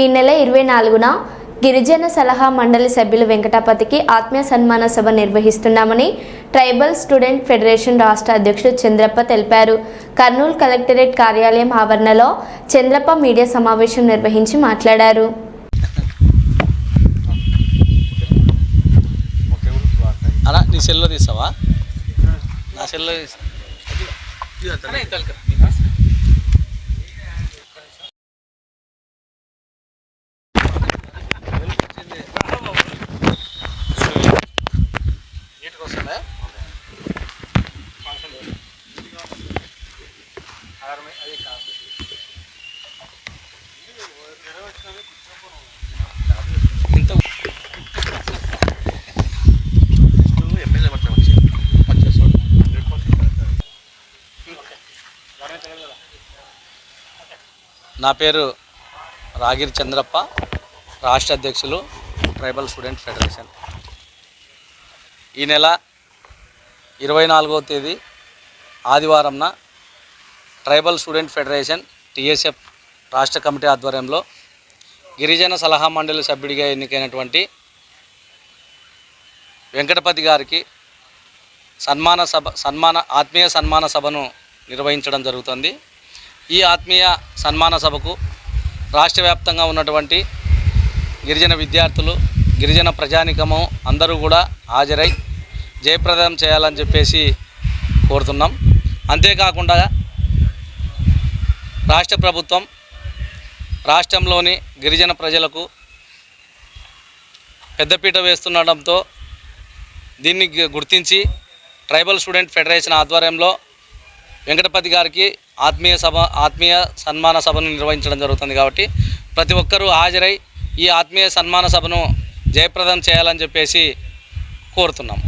ఈ నెల ఇరవై నాలుగున గిరిజన సలహా మండలి సభ్యులు వెంకటాపతికి ఆత్మీయ సన్మాన సభ నిర్వహిస్తున్నామని ట్రైబల్ స్టూడెంట్ ఫెడరేషన్ రాష్ట్ర అధ్యక్షుడు చంద్రప్ప తెలిపారు. కర్నూలు కలెక్టరేట్ కార్యాలయం ఆవరణలో చంద్రప్ప మీడియా సమావేశం నిర్వహించి మాట్లాడారు. అలా నీ సెల్లో తీసావా? నా సెల్లో తీసా. ఇంత నా పేరు రాగిరి చంద్రప్ప రాష్ట్ర అధ్యక్షులు ట్రైబల్ స్టూడెంట్ ఫెడరేషన్. ఈ నెల ఇరవై నాలుగవ తేదీ ఆదివారంన ట్రైబల్ స్టూడెంట్ ఫెడరేషన్ టీఎస్ఎఫ్ రాష్ట్ర కమిటీ ఆధ్వర్యంలో గిరిజన సలహా మండలి సభ్యుడిగా ఎన్నికైనటువంటి వెంకటపతి గారికి సన్మాన సభ సన్మాన ఆత్మీయ సన్మాన సభను నిర్వహించడం జరుగుతుంది. ఈ ఆత్మీయ సన్మాన సభకు రాష్ట్ర వ్యాప్తంగా ఉన్నటువంటి గిరిజన విద్యార్థులు గిరిజన ప్రజానికము అందరూ కూడా హాజరై జయప్రదం చేయాలని చెప్పేసి కోరుతున్నాం. అంతేకాకుండా రాష్ట్ర ప్రభుత్వం రాష్ట్రంలోని గిరిజన ప్రజలకు పెద్దపీట వేస్తుండడంతో దీన్ని గుర్తించి ట్రైబల్ స్టూడెంట్ ఫెడరేషన్ ఆధ్వర్యంలో వెంకటపతి గారికి ఆత్మీయ సభ ఆత్మీయ సన్మాన సభను నిర్వహించడం జరుగుతుంది కాబట్టి ప్రతి ఒక్కరూ హాజరై ఈ ఆత్మీయ సన్మాన సభను జయప్రదం చేయాలని చెప్పేసి కోరుతున్నాం.